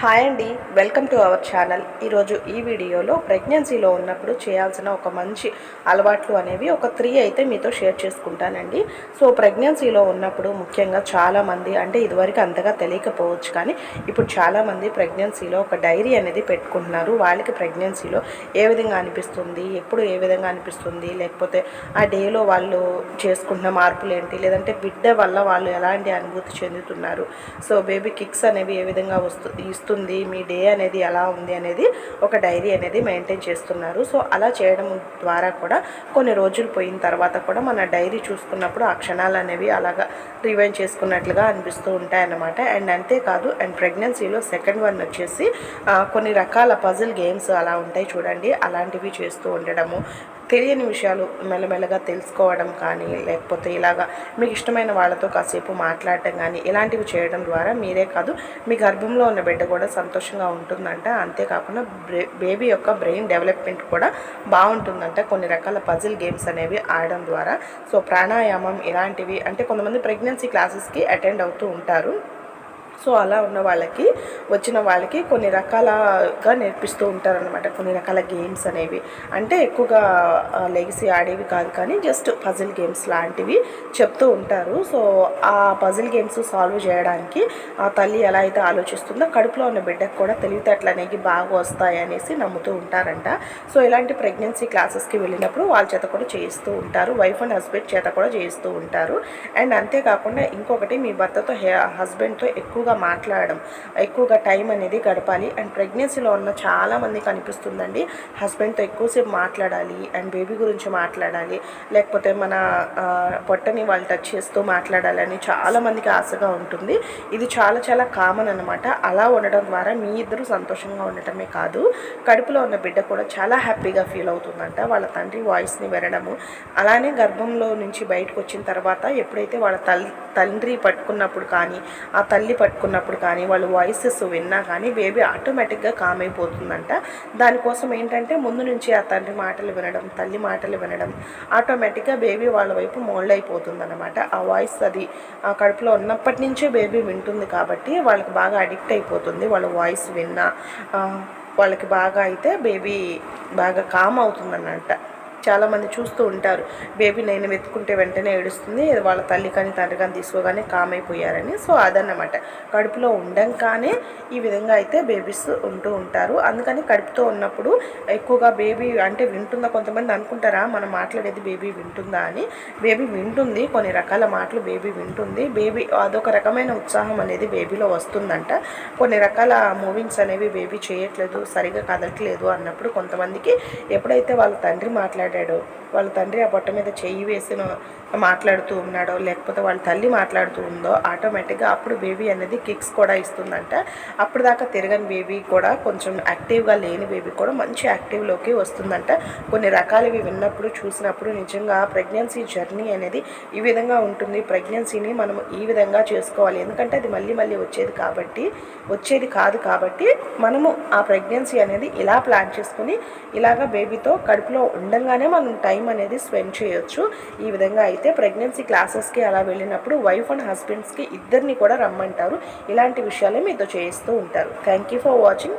Hi అండి welcome to our channel. ఈరోజు ఈ వీడియోలో ప్రెగ్నెన్సీలో ఉన్నప్పుడు చేయాల్సిన ఒక మంచి అలవాట్లు అనేవి ఒక త్రీ అయితే మీతో షేర్ చేసుకుంటానండి. సో ప్రెగ్నెన్సీలో ఉన్నప్పుడు ముఖ్యంగా చాలామంది అంటే ఇదివరకు అంతగా తెలియకపోవచ్చు కానీ ఇప్పుడు చాలామంది ప్రెగ్నెన్సీలో ఒక డైరీ అనేది పెట్టుకుంటున్నారు. వాళ్ళకి ప్రెగ్నెన్సీలో ఏ విధంగా అనిపిస్తుంది ఎప్పుడు ఏ విధంగా అనిపిస్తుంది లేకపోతే ఆ డేలో వాళ్ళు చేసుకుంటున్న మార్పులు ఏంటి లేదంటే బిడ్డ వల్ల వాళ్ళు ఎలాంటి అనుభూతి చెందుతున్నారు. సో బేబీ కిక్స్ అనేవి ఏ విధంగా వస్తు ఇస్తుంది మీ డే అనేది ఎలా ఉంది అనేది ఒక డైరీ అనేది మెయింటైన్ చేస్తున్నారు. సో అలా చేయడం ద్వారా కూడా కొన్ని రోజులు పోయిన తర్వాత కూడా మన డైరీ చూసుకున్నప్పుడు ఆ క్షణాలు అనేవి అలాగా రివైండ్ చేసుకున్నట్లుగా అనిపిస్తూ ఉంటాయన్నమాట. అండ్ అంతేకాదు అండ్ ప్రెగ్నెన్సీలో సెకండ్ వన్ వచ్చేసి కొన్ని రకాల పజిల్ గేమ్స్ అలా ఉంటాయి చూడండి. అలాంటివి చేస్తూ ఉండడము తెలియని విషయాలు మెల్లమెల్లగా తెలుసుకోవడం కానీ లేకపోతే ఇలాగా మీకు ఇష్టమైన వాళ్ళతో కాసేపు మాట్లాడటం కానీ ఇలాంటివి చేయడం ద్వారా మీరే కాదు మీ గర్భంలో ఉన్న బిడ్డ కూడా సంతోషంగా ఉంటుందంట. అంతేకాకుండా బ్రే- బేబీ యొక్క బ్రెయిన్ డెవలప్మెంట్ కూడా బాగుంటుందంట. కొన్ని రకాల పజిల్ గేమ్స్ అనేవి ఆడడం ద్వారా. సో ప్రాణాయామం ఇలాంటివి అంటే కొంతమంది ప్రెగ్నెన్సీ క్లాసెస్కి అటెండ్ అవుతూ ఉంటారు. సో అలా ఉన్న వాళ్ళకి వచ్చిన వాళ్ళకి కొన్ని రకాలగా నేర్పిస్తూ ఉంటారనమాట కొన్ని రకాల గేమ్స్ అనేవి. అంటే ఎక్కువగా లెగిసి ఆడేవి కాదు కానీ జస్ట్ పజిల్ గేమ్స్ లాంటివి చెప్తూ ఉంటారు. సో ఆ పజిల్ గేమ్స్ సాల్వ్ చేయడానికి ఆ తల్లి ఎలా అయితే ఆలోచిస్తుందో కడుపులో ఉన్న బిడ్డకు కూడా తెలివితేటలు అనేవి బాగా వస్తాయి అనేసి నమ్ముతూ ఉంటారంట. సో ఇలాంటి ప్రెగ్నెన్సీ క్లాసెస్కి వెళ్ళినప్పుడు వాళ్ళ చేత కూడా చేయిస్తూ ఉంటారు. వైఫ్ అండ్ హస్బెండ్ చేత కూడా చేయిస్తూ ఉంటారు. అండ్ అంతేకాకుండా ఇంకొకటి మీ భర్తతో హస్బెండ్తో ఎక్కువగా మాట్లాడడం ఎక్కువగా టైం అనేది గడపాలి. అండ్ ప్రెగ్నెన్సీలో ఉన్న చాలామంది కనిపిస్తుందండి. హస్బెండ్తో ఎక్కువసేపు మాట్లాడాలి అండ్ బేబీ గురించి మాట్లాడాలి. లేకపోతే మన పొట్టని వాళ్ళు టచ్ చేస్తూ మాట్లాడాలని చాలామందికి ఆశగా ఉంటుంది. ఇది చాలా చాలా కామన్ అనమాట అలా ఉండడం ద్వారా మీ ఇద్దరు సంతోషంగా ఉండటమే కాదు. కడుపులో ఉన్న బిడ్డ కూడా చాలా హ్యాపీగా ఫీల్ అవుతుందంట. వాళ్ళ తండ్రి వాయిస్ని వినడము. అలానే గర్భంలో నుంచి బయటకు వచ్చిన తర్వాత ఎప్పుడైతే వాళ్ళ తల్లి తండ్రి పట్టుకున్నప్పుడు కానీ ఆ తల్లి పట్టుకున్నప్పుడు కానీ వాళ్ళు వాయిసెస్ విన్నా కానీ బేబీ ఆటోమేటిక్గా కామ్ అయిపోతుందంట. దానికోసం ఏంటంటే ముందు నుంచి ఆ తండ్రి మాటలు వినడం తల్లి మాటలు వినడం ఆటోమేటిక్గా బేబీ వాళ్ళ వైపు మోల్డ్ అయిపోతుంది అనమాట ఆ వాయిస్ అది ఆ కడుపులో ఉన్నప్పటి నుంచే బేబీ వింటుంది కాబట్టి వాళ్ళకి బాగా అడిక్ట్ అయిపోతుంది. వాళ్ళ వాయిస్ విన్నా వాళ్ళకి బాగా అయితే బేబీ బాగా కామ్ అవుతుందన్నమాట. చాలామంది చూస్తూ ఉంటారు. బేబీ నేను వెతుకుంటే వెంటనే ఏడుస్తుంది. వాళ్ళ తల్లి కానీ తండ్రి కానీ తీసుకోగానే కామ్ అయిపోయారని సో అదన్నమాట. కడుపులో ఉండంగానే ఈ విధంగా అయితే బేబీస్ ఉంటూ ఉంటారు. అందుకని కడుపుతో ఉన్నప్పుడు ఎక్కువగా బేబీ అంటే వింటుందా? కొంతమంది అనుకుంటారా మనం మాట్లాడేది బేబీ వింటుందా అని. బేబీ వింటుంది. కొన్ని రకాల మాటలు బేబీ వింటుంది. బేబీ అదొక రకమైన ఉత్సాహం అనేది బేబీలో వస్తుందంట. కొన్ని రకాల మూవింగ్స్ అనేవి బేబీ చేయట్లేదు సరిగా కదలట్లేదు అన్నప్పుడు కొంతమందికి ఎప్పుడైతే వాళ్ళ తండ్రి మాట్లాడాడో. వాళ్ళ తండ్రి ఆ పొట్ట మీద చెయ్యి వేసిన మాట్లాడుతూ ఉన్నాడో లేకపోతే వాళ్ళ తల్లి మాట్లాడుతూ ఉందో ఆటోమేటిక్గా అప్పుడు బేబీ అనేది కిక్స్ కూడా ఇస్తుందంట. అప్పుడు దాకా తిరగని బేబీ కూడా కొంచెం యాక్టివ్గా లేని బేబీ కూడా మంచి యాక్టివ్లోకి వస్తుందంట. కొన్ని రకాలవి విన్నప్పుడు చూసినప్పుడు నిజంగా ప్రెగ్నెన్సీ జర్నీ అనేది ఈ విధంగా ఉంటుంది. ప్రెగ్నెన్సీని మనం ఈ విధంగా చేసుకోవాలి. ఎందుకంటే అది మళ్ళీ మళ్ళీ వచ్చేది కాబట్టి వచ్చేది కాదు కాబట్టి మనము ఆ ప్రెగ్నెన్సీ అనేది ఇలా ప్లాన్ చేసుకుని ఇలాగ బేబీతో కడుపులో ఉండంగానే మనం టైం అనేది స్పెండ్ చేయొచ్చు. ఈ విధంగా అయితే ప్రెగ్నెన్సీ క్లాసెస్కి అలా వెళ్ళినప్పుడు వైఫ్ అండ్ హస్బెండ్స్కి ఇద్దరిని కూడా రమ్మంటారు. ఇలాంటి విషయాలే మీతో చేయిస్తూ ఉంటారు. Thank you for watching